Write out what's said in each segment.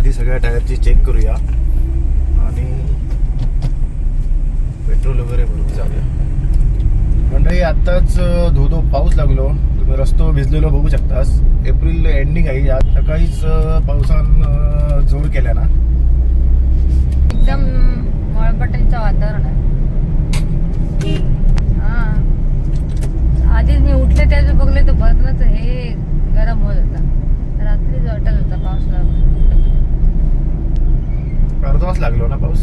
आधी सगळ्या टायरची चेक करूया. आणि पेट्रोल वगैरे भरून जाऊया. मंडळी आत्ताच अं, धो धो पाऊस लागलो. तुम्ही रस्तो भिजलेलो बघू शकतास. एप्रिल एंडिंग आहे. आज सकाळीच पावसान जोर केल्या ना. एकदम मळपटाचं वातावरण आहे. हा. आधीच मी उठले त्याचं बघले तर बघलं तर हे गरम होत होता रात्रीच वाटत होता पाऊस लागून तास लागलो ना पाऊस.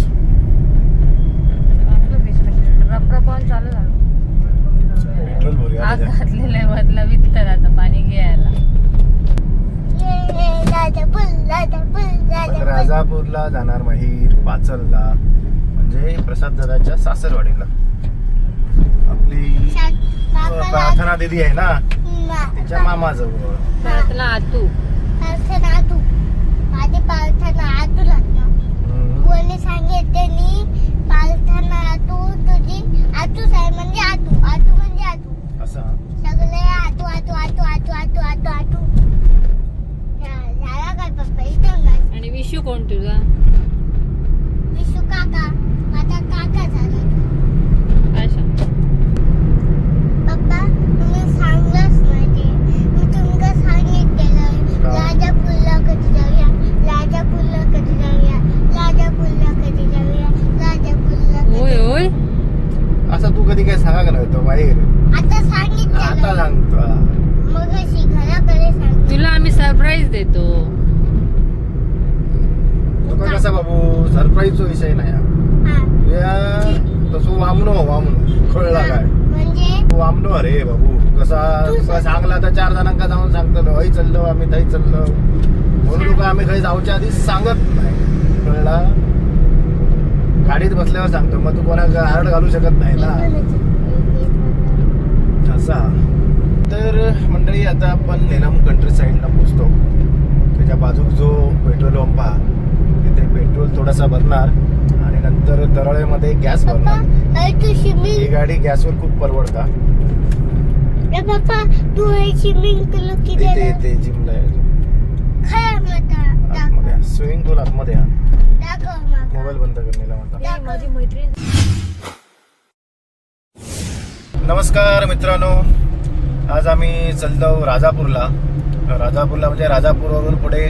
चांगलं भिजलं रपरपावून चालू झालं. पेट्रोल भरूया आग त्याच्यात. घातलेलं आहे वित्तर आता पाणी घ्यायला. राजापूरला जाणार माहीर पाचलला म्हणजे प्रसाद दादाच्या सासरवाडीला. आपली प्रार्थना दिदी आहे ना तिच्या मामाजवळ. प्रार्थना आतू. माझी प्रार्थना आतू. लागतो कोणी सांगितले प्रार्थना तू तुझी आतूच आहे म्हणजे आतू आतू म्हणजे आतू. असा. सगळे आतू आतू आतू आतू आतू आतू आतू. झाला काय पप्पा इथं नाही आणि विशू कोण तुझा? विशू काका. माझा काका झाला काय सांग पप्पा तुम्ही सांगलंच नाही ते मी तुमका सांगितलेलं का? राजापूरला कधी जाऊया राजापूरला कधी जाऊया राजापूरला कधी जाऊया राजापूरला कधी होय होय असं तू कधी काय सांगा का नाही तो माहीर आता आता सांगितलेलं सांगतो मग अशी घराकडे सांग तुला आम्ही सरप्राईज देतो तुका कसा बाबू सरप्राईजचा विषय नाही तसं वामनो वामनो. कळला काय? वामनो अरे बाबू कसा तुका सांगला तर चार जणांका जाऊन सांगतलो. हय चाललो आम्ही थंय चाललो. म्हणून तुका आम्ही खंय जाऊच्या आधी सांगत नाही. कळला? गाडीत बसल्यावर सांगतो. मग तू कोणाला हार्ड घालू शकत नाही ना. असा. तर मंडळी आता आपण नेलम कंट्री साईडला पोचतो. त्याच्या बाजूक जो पेट्रोल पंप तिथे पेट्रोल थोडासा भरणार आणि नंतर दरळेमध्ये गॅस भरणार. ही स्विमिंग गाडी गॅसवर खूप परवडता. इथे इथे जिमला स्विमिंग पूल आतमध्ये हा मोबाईल बंद करण्याला म्हणता माझी मैत्रीण नमस्कार मित्रांनो. आज आम्ही चाललो राजापूरला. राजापूरला म्हणजे राजापूरवरून पुढे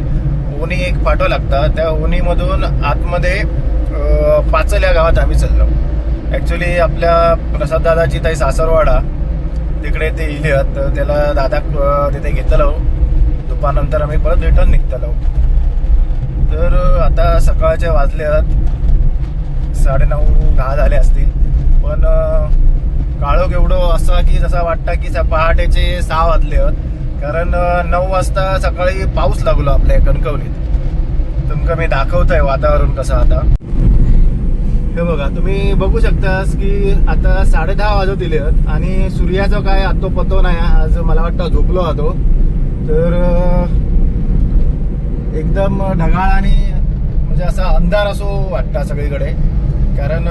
उनी एक फाटो लागता. त्या ओणीमधून आतमध्ये पाचल या गावात आम्ही चाललो. ॲक्च्युली आपल्या प्रसाद दादाची ताई सासरवाडा तिकडे ते इले तर त्याला दादा तिथे घेतलो दुपारनंतर आम्ही परत रिटर्न निघतलो तर आता सकाळचे वाजले आहेत साडेनऊ दहा झाले असतील. पण काळोख एवढं असं की जसा वाटतं की स- पहाटेचे सहा वाजले आहेत. कारण नऊ वाजता सकाळी पाऊस लागलो आपल्या कणकवलीत. तुमका मी दाखवतोय वातावरण कसं आता. हे बघा तुम्ही बघू शकतास की आता साडे दहा वाजत दिले आहेत आणि सूर्याचा काय आतो पतो नाही आज मला वाटतं झोपलो आतो. तर एकदम ढगाळ आणि म्हणजे असा अंधार असो वाटता सगळीकडे. कारण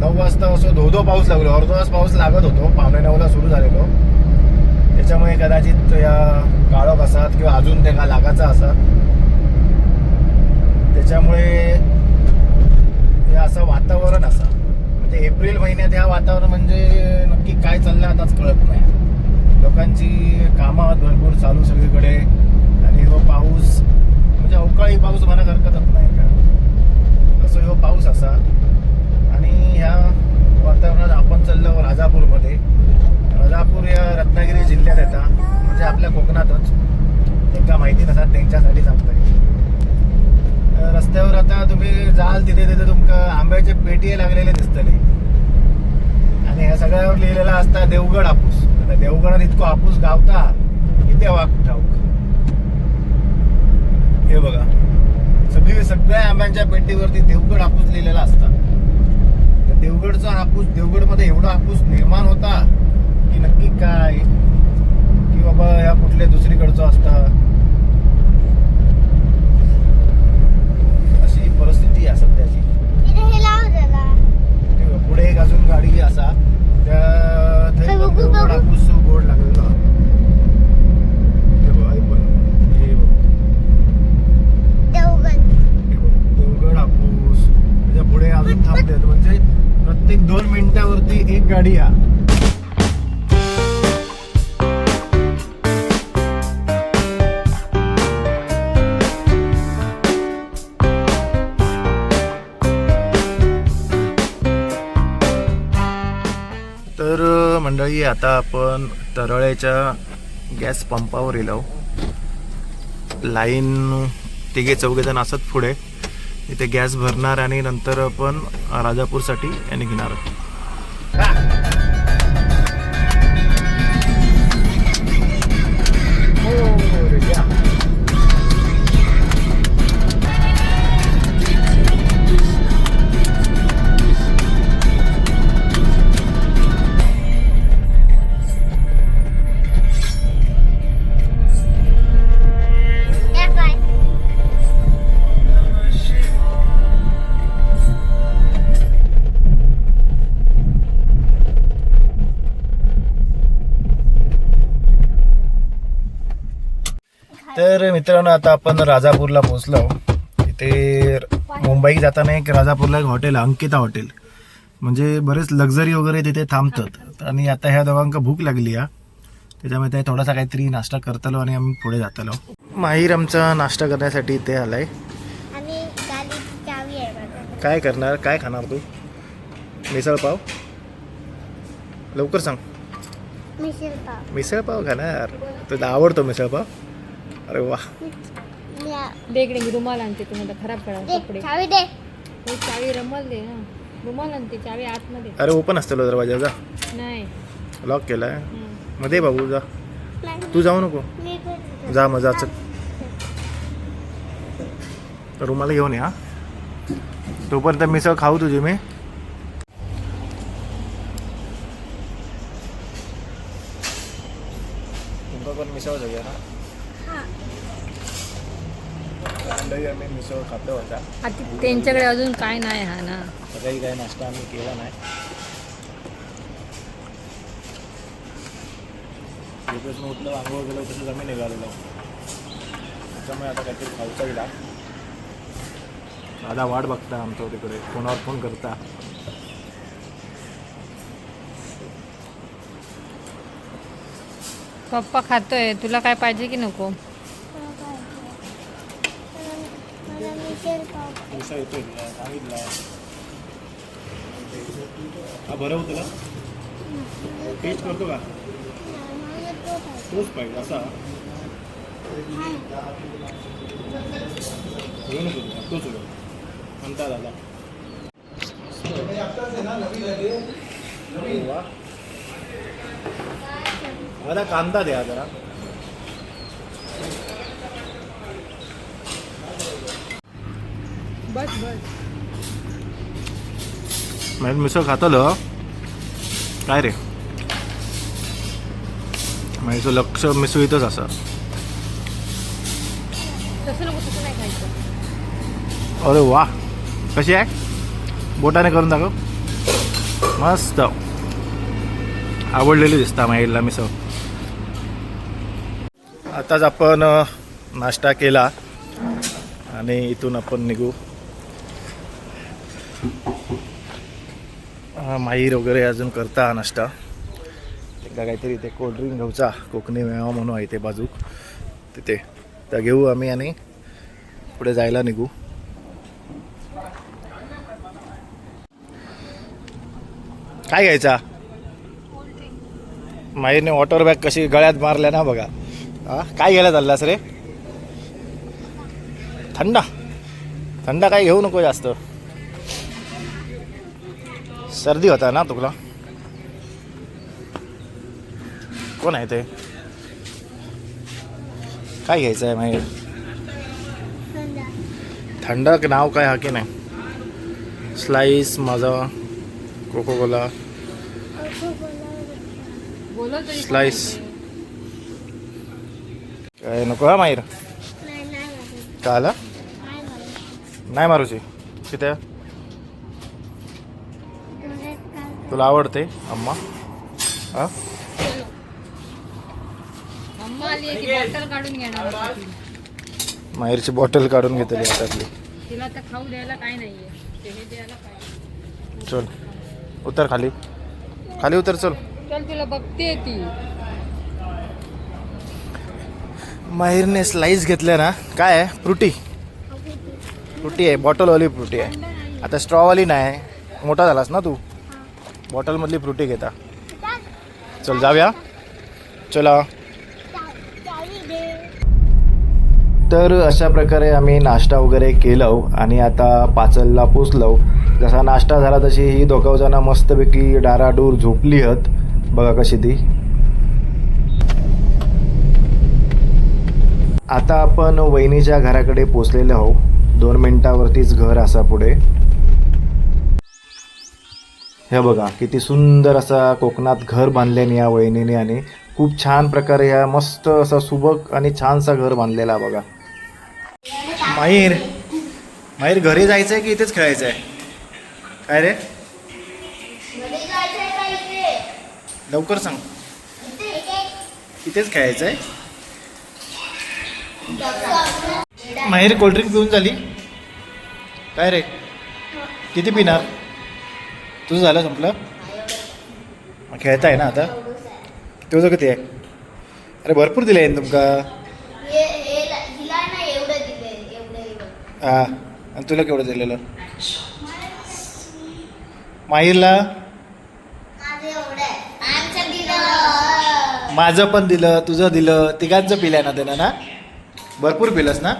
नऊ वाजता असं धो धो पाऊस लागलो अर्धो तास पाऊस लागत होतो पावणे नऊला सुरू झालेलो. त्याच्यामुळे कदाचित या काळोख असतात किंवा अजून त्या का लागाचा असतात. त्याच्यामुळे हे असं वातावरण असा. म्हणजे एप्रिल महिन्यात ह्या वातावरण म्हणजे नक्की काय चाललं आताच कळत नाही. लोकांची कामं भरपूर चालू सगळीकडे. आणि हो पाऊस म्हणजे अवकाळी पाऊस म्हणा हरकतच नाही का. असं हो पाऊस असा. आणि ह्या वातावरणात आपण चाललो राजापूरमध्ये. कोल्हापूर या रत्नागिरी जिल्ह्यात येतात म्हणजे आपल्या कोकणातच. त्यांना माहिती नसतात त्यांच्यासाठी सांगतोय. रस्त्यावर आता तुम्ही जाल तिथे तिथे तुमका आंब्याचे पेटी लागलेले दिसतले. आणि ह्या सगळ्यावर लिहिलेला असता देवगड हापूस. आता देवगडात इतको हापूस गावता किती वाक ठाऊक. हे बघा. सगळी सगळ्या आंब्यांच्या पेटीवरती देवगड हापूस लिहिलेला असता. देवगडचा हापूस देवगडमध्ये एवढा हापूस निर्माण होता की नक्की काय? की बाबा ह्या कुठल्या दुसरीकडचं असता? मंडळी आता आपण तरळेच्या गॅस पंपावर येलो लाईन तिघे चौघे जण असत पुढे. इथे गॅस भरणार आणि नंतर आपण राजापूरसाठी आणि घेणार आहोत. तर मित्रांनो आता आपण राजापूरला पोहोचलो. इथे मुंबई जाताना एक राजापूरला एक हॉटेल अंकिता हॉटेल. म्हणजे बरेच लक्झरी वगैरे तिथे थांबतात. आणि आता ह्या दोघांका भूक लागली आहे त्याच्यामुळे ते थोडासा काहीतरी नाश्ता करतलो आणि आम्ही पुढे जातलो. माहीर आमचा नाश्ता करण्यासाठी इथे आलाय. काय करणार? काय खाणार तू? मिसळ पाव? लवकर सांग. मिसळ पाव. मिसळ पाव खाणार? तुला आवडतो मिसळ पाव? अरे वा. मी आ- दे इकडे मी रुमाल आणते तुम्हाला खराब करा कपडे. चावी दे. हे चावी रुमाल दे ना रुमाल आणते चावी आतमध्ये. अरे ओपन असतो दरवाजा जा. नाही. लॉक केलाय. मग दे बाबू जा. नाही, तू जाऊ नको. जा मग जा चल. रुमाला घेऊन या तोपर्यंत मिसळ खाऊ तुझी मी. तुमका पण मिसळ जाऊया ना आम्ही मिसळ खातो होता आता त्यांच्याकडे अजून काय नाही हा ना. सकाळी काही नाश्ता आम्ही केला नाही. झोपेतून उठलं आंघोळ गेलो तसंच आम्ही निघालेलो. त्याच्यामुळे आता काहीतरी खाऊचा येईल दादा वाट बघता आमचं तिकडे. फोनावर फोन करता? पप्पा खातोय. तुला काय पाहिजे की नको? हा बरं तुला टेस्ट करतो का? मला तो पाहिजे. तोच पाहिजे असा तोच म्हणता दादा. वा. मला कांदा द्या जरा. बस बस. म्हणजे मिसळ खातलं काय रे? म्हणजे लक्ष मिसळीतच असा. अरे वा. कशी आहे? बोटाने करून दाखव. मस्त. आवडलेली दिसता माईला मिसळ. आताच आपण नाश्ता केला आणि इथून आपण निघू. माहीर वगैरे अजून करता नाश्ता. एकदा काहीतरी इथे कोल्ड्रिंक घेऊचा कोकणी मेळावा म्हणून आहे ते बाजूक. तिथे. तर घेऊ आम्ही आणि पुढे जायला निघू. काय घ्यायचा? माहीरने वॉटर बॅग कशी गळ्यात मारल्या ना बघा. हा काय घ्यायला चाललास रे थंडा थंडा काय घेऊ नको जास्त सर्दी होता ना तुला कोण आहे ते काय घ्यायचं आहे माहीर थंड. नाव काय हा की नाही स्लाईस माझा कोको कोला अगं बोलावं. बोलत तरी Slice. कोण काय नको हा माहीर. नाही नाही मारू. का आला नाही मारू. नाही मारूची किती काय? तुला आवडते अम्मा हा. माहीरची बॉटल काढून घेतली हातातली काय चल. उतर खाली. खाली उतर चल. चल तुला बघते ती. माहीरने स्लाईस घेतल्या ना काय आहे? फ्रुटी. फ्रुटी आहे बॉटलवाली फ्रुटी आहे. आता स्ट्रॉवाली नाही. मोठा झालास ना तू? बॉटलमधली फ्रुटी घेता. चल जाऊया. चला. तर अशा प्रकारे आम्ही नाश्ता वगैरे केलो आणि आता पाचलला पोचलो जसा नाश्ता झाला तशी ही दोघं जण मस्तपैकी डाराडूर झोपली आहेत बघा कशी ती. आता आपण वहिनीच्या घराकडे पोचलेलो आहो दोन मिनिटावरतीच घर असा पुढे. हे बघा किती सुंदर असा कोकणात घर बांधल्याने या वहिनीने आणि खूप छान प्रकारे ह्या मस्त असा सुबक आणि छानसा घर बांधलेला बघा. माहीर माहीर घरी जायचं आहे की इथेच खेळायचं आहे काय रे? लवकर सांग. इथेच खेळायचं आहे माहीर कोल्ड्रिंक पिऊन झाली. काय रे? किती पिणार? तुझं झालं संपलं? खेळता आहे ना आता? तुझं किती आहे? अरे भरपूर दिले आहे तुमका. हा आणि तुला केवढं दिलेलं? माहीरला? माझं पण दिलं तुझं दिलं. तिघांचं पिलंय ना त्यानं ना? भरपूर पिलंस ना?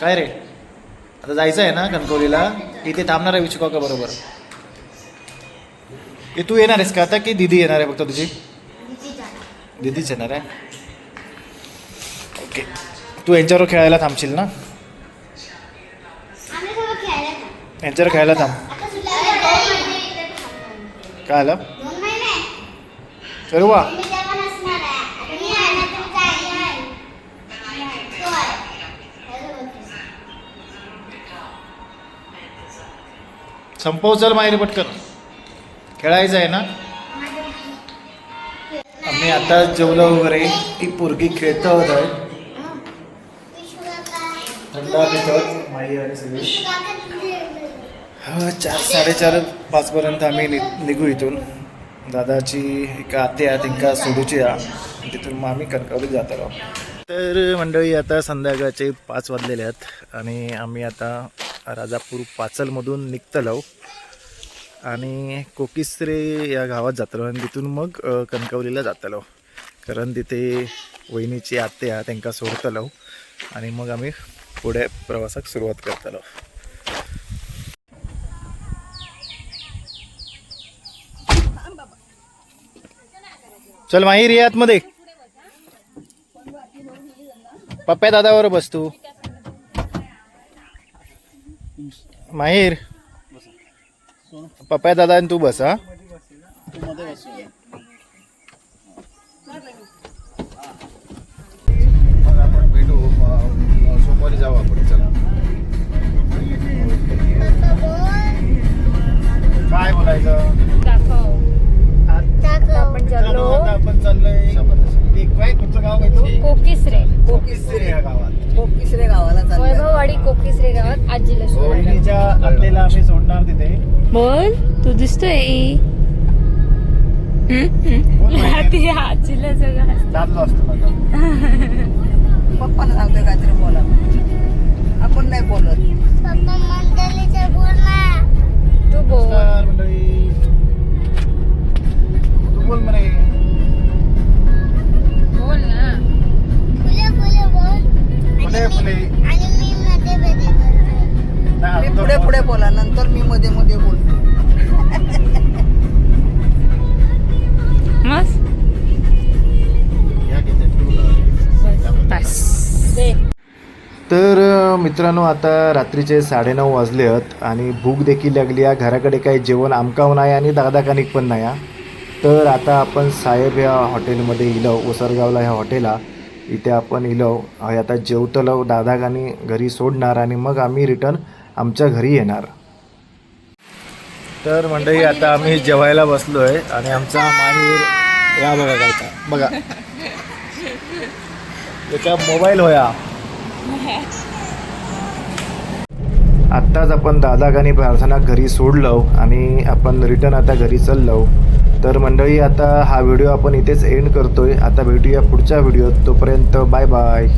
काय रे? आता जायचं आहे ना कणकवलीला? इथे थांबणार आहे विचुका का बरोबर. हे तू येणार आहेस का आता की दिदी येणार आहे फक्त तुझी? दिदीच येणार आहे. ओके. तू यांच्यावर खेळायला थांबशील ना? यांच्यावर खेळायला थांब. काय आलं? सर्व संपव चल माहेर पटकन. खेळायचं आहे ना? आम्ही आता जेवलो वगैरे. ती पोरगी खेळत होत आहे थंडा पितत माई आणि सगळी चार साडेचार पाचपर्यंत आम्ही नि निघू इथून. दादाची एक आते आहे तिंका सोडूची आहे. तिथून मग आम्ही कणकवलीत जातो. आहोत तर मंडळी आता संध्याकाळचे पाच वाजलेले आहेत आणि आम्ही आता राजापूर पाचलमधून निघतलो आणि कोकिसरे या गावात जातलो आणि तिथून मग कणकवलीला जातलो. कारण तिथे वहिनीची आत्ते आहे सोडतलो आणि मग आम्ही पुढे प्रवासाक सुरुवात करतलो. चल माहीर ये आतमध्ये. पप्प्या दादावर बस तू. माहीर. पप्प्या दादा आणि तू बस हा. आपण भेटू सोमवारी जाऊ आपण चला. काय बोलायचं. आपण चाललोय. कोकिसरे. कोकिसरे या गावात. कोकिसरे गावाला चाललोय. वैभववाडी कोकिसरे गावात आजीला सोडायला वहिनीच्या आत्तेला आम्ही सोडणार तिथे. बोल तू दिसतोय बोल. ती आजीला सगळं असतो. माझा पप्पाला सांगतोय काहीतरी बोला. आपण नाही बोलत. पप्पा मंडळीचं बोल ना. तू बोल. नमस्कार मंडळी. तू बोल मरे बोल ना. फुले. मी- पुढे पुढे बोला नंतर मी मध्ये मध्ये बोलतो. मस्त. तर मित्रांनो आता रात्रीचे साडेनऊ वाजले आहेत आणि भूक देखील लागली आहे. घराकडे काही जेवण आमकाव नाही आणि दादा कानिक पण नाही आहे. तर आता आपण साहेब ह्या हॉटेलमध्ये इलो ओसरगावला ह्या हॉटेला इथे आपण इलो आता जेवतलो दादागानी घरी सोडणार आणि मग आम्ही रिटर्न आमच्या घरी येणार. तर मंडळी आता आम्ही जेवायला बसलो आहे आणि आमचा माहीर या बघा काय बघा. त्याचा मोबाईल होया. आत्ताच आपण दादा प्रार्थना घरी सोडलो आणि आपण रिटर्न आता घरी चाललो. तर मंडळी आता हा व्हिडिओ आपण इथेच एंड करतोय. आता भेटूया पुढच्या व्हिडिओत. तोपर्यंत बाय बाय.